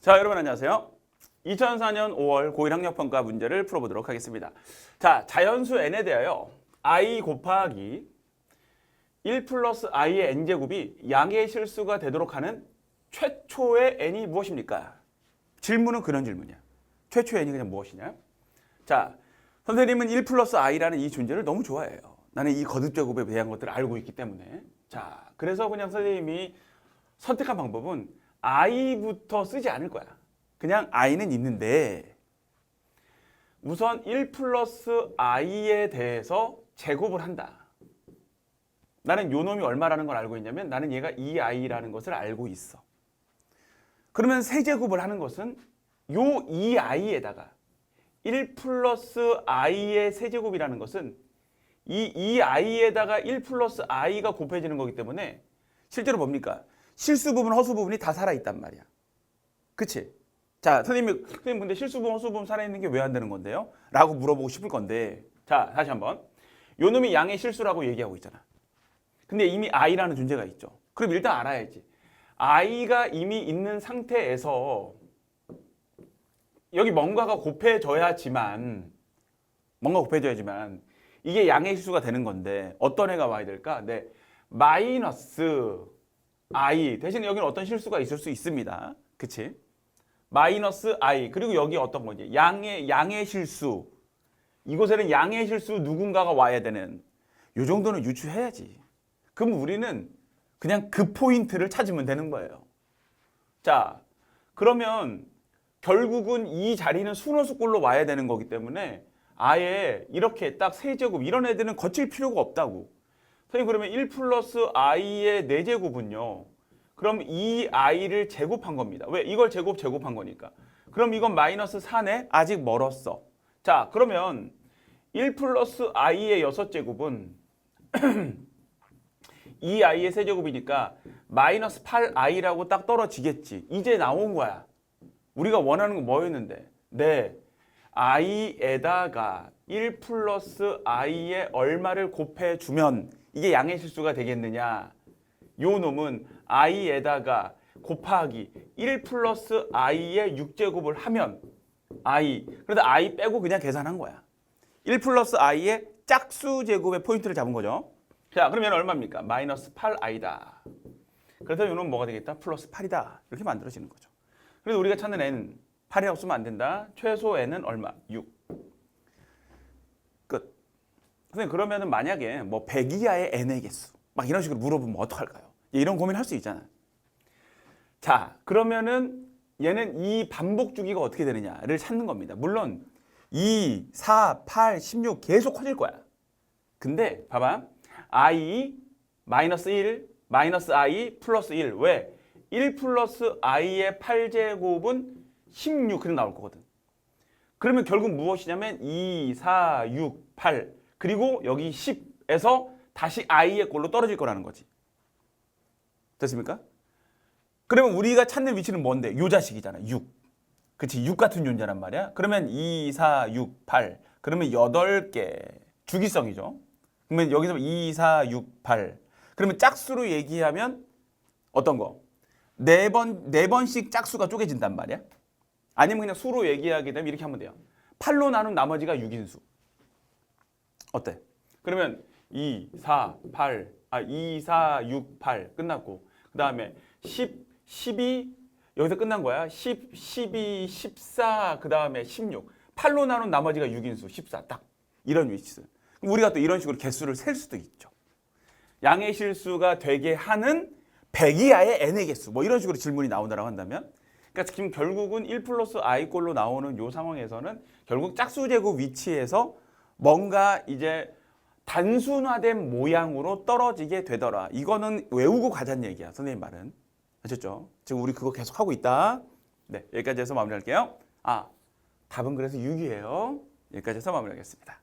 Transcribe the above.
자, 여러분 안녕하세요. 2004년 5월 고1 학력평가 문제를 풀어보도록 하겠습니다. 자, 자연수 n에 대하여 i 곱하기 1 플러스 i의 n제곱이 양의 실수가 되도록 하는 최초의 n이 무엇입니까? 질문은 그런 질문이야. 최초의 n이 그냥 무엇이냐? 자, 선생님은 1 플러스 i라는 이 존재를 너무 좋아해요. 나는 이 거듭제곱에 대한 것들을 알고 있기 때문에. 자, 그래서 그냥 선생님이 선택한 방법은 i부터 쓰지 않을 거야. 그냥 i는 있는데 우선 1 플러스 i에 대해서 제곱을 한다. 나는 요 놈이 얼마라는 걸 알고 있냐면 나는 얘가 2i라는 것을 알고 있어. 그러면 세제곱을 하는 것은 요 2i에다가 1 플러스 i의 세제곱이라는 것은 이 2i에다가 1 플러스 i가 곱해지는 거기 때문에 실제로 뭡니까? 실수 부분, 허수 부분이 다 살아있단 말이야. 그치? 자, 선생님이, 선생님, 근데 실수 부분, 허수 부분 살아있는 게 왜 안 되는 건데요? 라고 물어보고 싶을 건데. 자, 다시 한 번. 요 놈이 양의 실수라고 얘기하고 있잖아. 근데 이미 i라는 존재가 있죠. 그럼 일단 알아야지. i가 이미 있는 상태에서 여기 뭔가가 곱해져야지만 뭔가 곱해져야지만 이게 양의 실수가 되는 건데 어떤 애가 와야 될까? 네. 마이너스 i 대신 여기는 어떤 실수가 있을 수 있습니다. 그치? 마이너스 i 그리고 여기 어떤 거지? 양의 양의 실수 이곳에는 양의 실수 누군가가 와야 되는 요 정도는 유추해야지. 그럼 우리는 그냥 그 포인트를 찾으면 되는 거예요. 자, 그러면 결국은 이 자리는 순호수꼴로 와야 되는 거기 때문에 아예 이렇게 딱 세제곱 이런 애들은 거칠 필요가 없다고. 선생님 그러면 1 플러스 i의 4제곱은요. 그럼 이 i를 제곱한 겁니다. 왜? 이걸 제곱 제곱한 거니까. 그럼 이건 마이너스 4네? 아직 멀었어. 자 그러면 1 플러스 i의 6제곱은 2i의 세제곱이니까 마이너스 8i라고 딱 떨어지겠지. 이제 나온 거야. 우리가 원하는 건 뭐였는데? 네. i에다가 1 플러스 i의 얼마를 곱해주면 이게 양의 실수가 되겠느냐? 요 놈은 i에다가 곱하기 1 플러스 i의 6제곱을 하면 i 그래도 i 빼고 그냥 계산한 거야. 1 플러스 i의 짝수 제곱의 포인트를 잡은 거죠. 자 그러면 얼마입니까? 마이너스 8i다. 그래서 요놈 뭐가 되겠다? 플러스 8이다. 이렇게 만들어지는 거죠. 그래서 우리가 찾는 n 8이라고 쓰면 안 된다. 최소 n은 얼마? 6. 끝. 선생님 그러면은 만약에 뭐 100 이하의 n의 개수 막 이런 식으로 물어보면 어떡할까요? 이런 고민할 수 있잖아요. 자 그러면은 얘는 이 반복 주기가 어떻게 되느냐를 찾는 겁니다. 물론 2, 4, 8, 16 계속 커질 거야. 근데 봐봐. i 마이너스 1 마이너스 i 플러스 1 왜? 1 플러스 i의 8제곱은 16 그렇게 나올 거거든. 그러면 결국 무엇이냐면 2, 4, 6, 8 그리고 여기 10에서 다시 i의 꼴로 떨어질 거라는 거지. 됐습니까? 그러면 우리가 찾는 위치는 뭔데? 요 자식이잖아. 6. 그치? 6 같은 존재란 말이야. 그러면 2, 4, 6, 8. 그러면 8개. 주기성이죠. 그러면 여기서 2, 4, 6, 8. 그러면 짝수로 얘기하면 어떤 거? 네 번, 네 번씩 짝수가 쪼개진단 말이야. 아니면 그냥 수로 얘기하게 되면 이렇게 하면 돼요. 8로 나눈 나머지가 6인수. 어때? 그러면 2, 4, 8, 아, 2, 4, 6, 8 끝났고, 그 다음에 10, 12, 여기서 끝난 거야. 10, 12, 14, 그 다음에 16. 8로 나눈 나머지가 6인수, 14. 딱. 이런. 그럼 우리가 또 이런 식으로 개수를 셀 수도 있죠. 양의 실수가 되게 하는 100 이하의 n의 개수. 뭐 이런 식으로 질문이 나온다고 한다면. 그러니까 지금 결국은 1 플러스 i 꼴로 나오는 요 상황에서는 결국 짝수 제곱 위치에서 뭔가 이제 단순화된 모양으로 떨어지게 되더라. 이거는 외우고 가자는 얘기야. 선생님 말은. 아셨죠? 지금 우리 그거 계속 하고 있다. 네, 여기까지 해서 마무리할게요. 아, 답은 그래서 6이에요. 여기까지 해서 마무리하겠습니다.